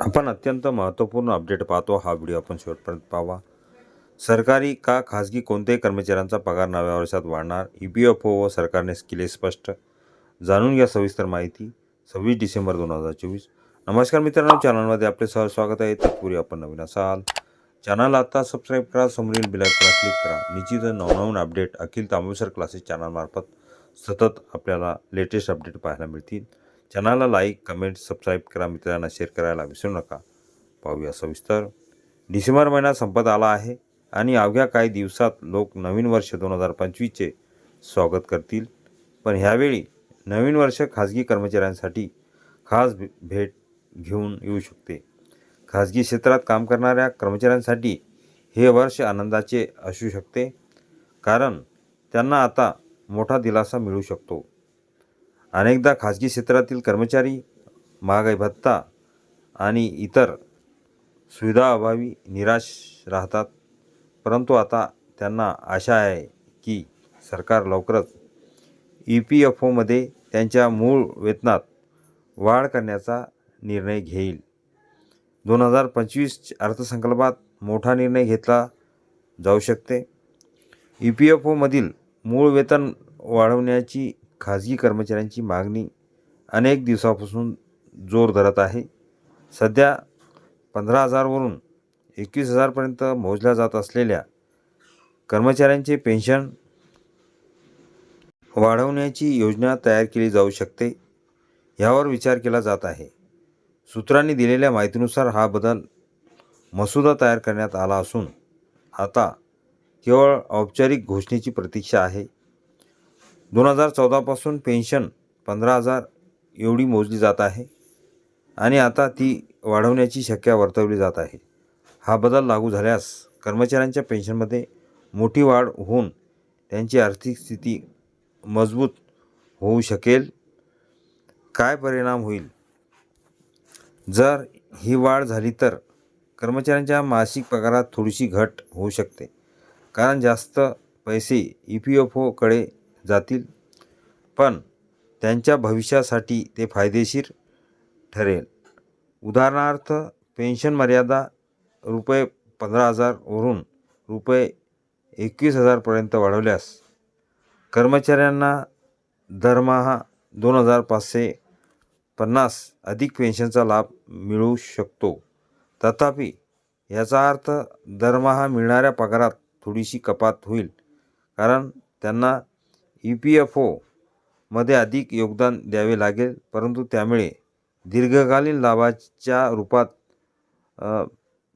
आपण अत्यंत महत्त्वपूर्ण अपडेट पाहतो. हा व्हिडिओ आपण शेवटपर्यंत पाहावा. सरकारी का खाजगी कोणत्याही कर्मचाऱ्यांचा पगार नव्या वर्षात वाढणार? ई पी एफ ओ व सरकारने केले स्पष्ट. जाणून घ्या सविस्तर माहिती. सव्वीस डिसेंबर दोन हजार चोवीस. नमस्कार मित्रांनो चॅनलमध्ये आपले सहज स्वागत आहे. तत्पूर्वी आपण नवीन असाल चॅनल आता सबस्क्राईब करा समोरील बिलायकला क्लिक करा. निश्चित नवनवीन अपडेट अखिल तांबेसर क्लासेस चॅनलमार्फत सतत आपल्याला लेटेस्ट अपडेट पाहायला मिळतील. चॅनलला लाईक कमेंट सबस्क्राईब करा मित्रांना शेअर करायला विसरू नका. पाहूया सविस्तर. डिसेंबर महिना संपत आला आहे आणि अवघ्या काही दिवसात लोक नवीन वर्ष दोन हजार पंचवीसचे स्वागत करतील. पण ह्यावेळी नवीन वर्ष खाजगी कर्मचाऱ्यांसाठी खास भे- भेट घेऊन येऊ शकते. खाजगी क्षेत्रात काम करणाऱ्या कर्मचाऱ्यांसाठी हे वर्ष आनंदाचे असू शकते कारण त्यांना आता मोठा दिलासा मिळू शकतो. अनेकदा खाजगी क्षेत्रातील कर्मचारी महागाई भत्ता आणि इतर सुविधाअभावी निराश राहतात. परंतु आता त्यांना आशा आहे की सरकार लवकरच ई पी एफ ओमध्ये त्यांच्या मूळ वेतनात वाढ करण्याचा निर्णय घेईल. दोन हजार पंचवीस अर्थसंकल्पात मोठा निर्णय घेतला जाऊ शकते. ई पी एफ ओमधील मूळ वेतन वाढवण्याची खाजगी कर्मचाऱ्यांची मागणी अनेक दिवसापासून जोर धरत आहे. सध्या पंधरा हजारवरून एकवीस हजारपर्यंत मोजल्या जात असलेल्या कर्मचाऱ्यांचे पेन्शन वाढवण्याची योजना तयार केली जाऊ शकते यावर विचार केला जात आहे. सूत्रांनी दिलेल्या माहितीनुसार हा बदल मसुदा तयार करण्यात आला असून आता केवळ औपचारिक घोषणेची प्रतीक्षा आहे. दोन हजार चौदापासून पेन्शन पंधरा हजार एवढी मोजली जात आहे आणि आता ती वाढवण्याची शक्य वर्तवली जात आहे. हा बदल लागू झाल्यास कर्मचाऱ्यांच्या पेन्शनमध्ये मोठी वाढ होऊन त्यांची आर्थिक स्थिती मजबूत होऊ शकेल. काय परिणाम होईल? जर ही वाढ झाली तर कर्मचाऱ्यांच्या मासिक पगारात थोडीशी घट होऊ शकते. कारण जास्त पैसे ई पी एफ ओकडे जातील. पण त्यांच्या भविष्यासाठी ते फायदेशीर ठरेल. उदाहरणार्थ पेन्शन मर्यादा रुपये पंधरा हजारवरून रुपये एकवीस हजारपर्यंत वाढवल्यास कर्मचाऱ्यांना दरमहा दोन हजार पाचशे पन्नास अधिक पेन्शनचा लाभ मिळू शकतो. तथापि याचा अर्थ दरमहा मिळणाऱ्या पगारात थोडीशी कपात होईल कारण त्यांना ई पी एफ ओमध्ये अधिक योगदान द्यावे लागेल परंतु त्यामुळे दीर्घकालीन लाभाच्या रूपात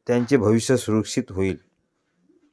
त्यांचे भविष्य सुरक्षित होईल.